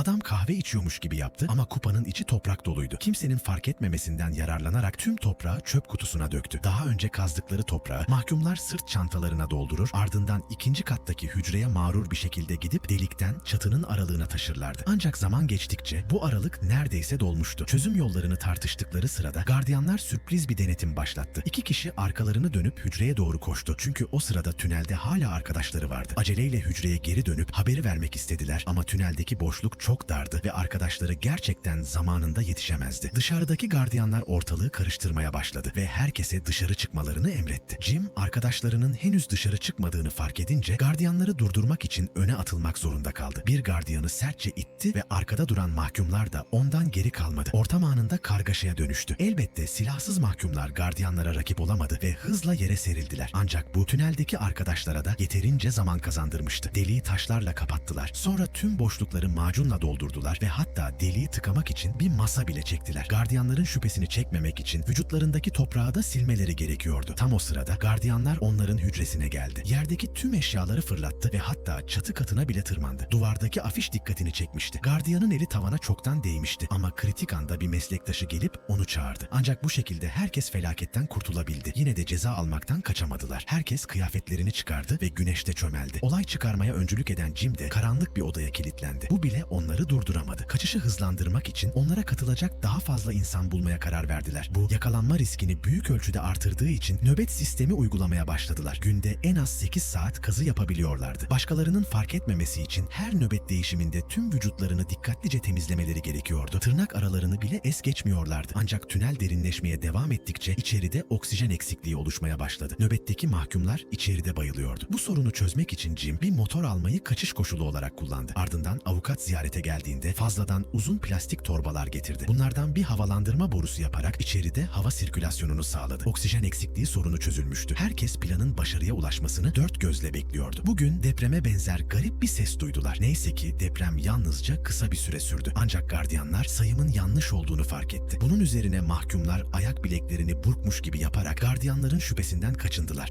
Adam kahve içiyormuş gibi yaptı ama kupanın içi toprak doluydu. Kimsenin fark etmemesinden yararlanarak tüm toprağı çöp kutusuna döktü. Daha önce kazdıkları toprağı mahkumlar sırt çantalarına doldurur, ardından ikinci kattaki hücreye mağrur bir şekilde gidip delikten çatının aralığına taşırlardı. Ancak zaman geçtikçe bu aralık neredeyse dolmuştu. Çözüm yollarını tartıştıkları sırada gardiyanlar sürpriz bir denetim başlattı. İki kişi arkalarını dönüp hücreye doğru koştu. Çünkü o sırada tünelde hala arkadaşları vardı. Aceleyle hücreye geri dönüp haberi vermek istediler ama tüneldeki boşluk çok dardı ve arkadaşları gerçekten zamanında yetişemezdi. Dışarıdaki gardiyanlar ortalığı karıştırmaya başladı ve herkese dışarı çıkmalarını emretti. Jim arkadaşlarının henüz dışarı çıkmadığını fark edince gardiyanları durdurmak için öne atılmak zorunda kaldı. Bir gardiyanı sertçe itti ve arkada duran mahkumlar da ondan geri kalmadı. Ortam anında kargaşaya dönüştü. Elbette silahsız mahkumlar gardiyanlara rakip olamadı ve hızla yere serildiler. Ancak bu tüneldeki arkadaşlara da yeterince zaman kazandırmıştı. Deliği taşlarla kapattılar. Sonra tüm boşlukları macunla doldurdular ve hatta deliği tıkamak için bir masa bile çektiler. Gardiyanların şüphesini çekmemek için vücutlarındaki toprağı da silmeleri gerekiyordu. Tam o sırada gardiyanlar onların hücresine geldi. Yerdeki tüm eşyaları fırlattı ve hatta çatı katına bile tırmandı. Duvardaki afiş dikkatini çekmişti. Gardiyanın eli tavana çoktan değmişti ama kritik anda bir meslektaşı gelip onu çağırdı. Ancak bu şekilde herkes felaketten kurtulabildi. Yine de ceza almaktan kaçamadılar. Herkes kıyafetlerini çıkardı ve güneşte çömeldi. Olay çıkarmaya öncülük eden Jim de karanlık bir odaya kilitlendi. Bu bile onları durduramadı. Kaçışı hızlandırmak için onlara katılacak daha fazla insan bulmaya karar verdiler. Bu yakalanma riskini büyük ölçüde artırdığı için nöbet sistemi uygulamaya başladılar. Günde en az 8 saat kazı yapabiliyorlardı. Başkalarının fark etmemesi için her nöbet değişiminde tüm vücutlarını dikkatlice temizlemeleri gerekiyordu. Tırnak aralarını bile es geçmiyorlardı. Ancak tünel derinleşmeye devam ettikçe içeride oksijen eksikliği oluşmaya başladı. Nöbetteki mahkumlar içeride bayılıyordu. Bu sorunu çözmek için Jim bir motor almayı kaçış koşulu olarak kullandı. Ardından avukat ziyarete geldiğinde fazladan uzun plastik torbalar getirdi. Bunlardan bir havalandırma borusu yaparak içeride hava sirkülasyonunu sağladı. Oksijen eksikliği sorunu çözülmüştü. Herkes planın başarıya ulaşmasını dört gözle bekliyordu. Bugün depreme benzer garip bir ses duydular. Neyse ki deprem yalnızca kısa bir süre sürdü. Ancak gardiyanlar sayımın yanlış olduğunu fark etti. Bunun üzerine mahkumlar ayak bileklerini burkmuş gibi yaparak gardiyanların şüphesinden kaçındılar.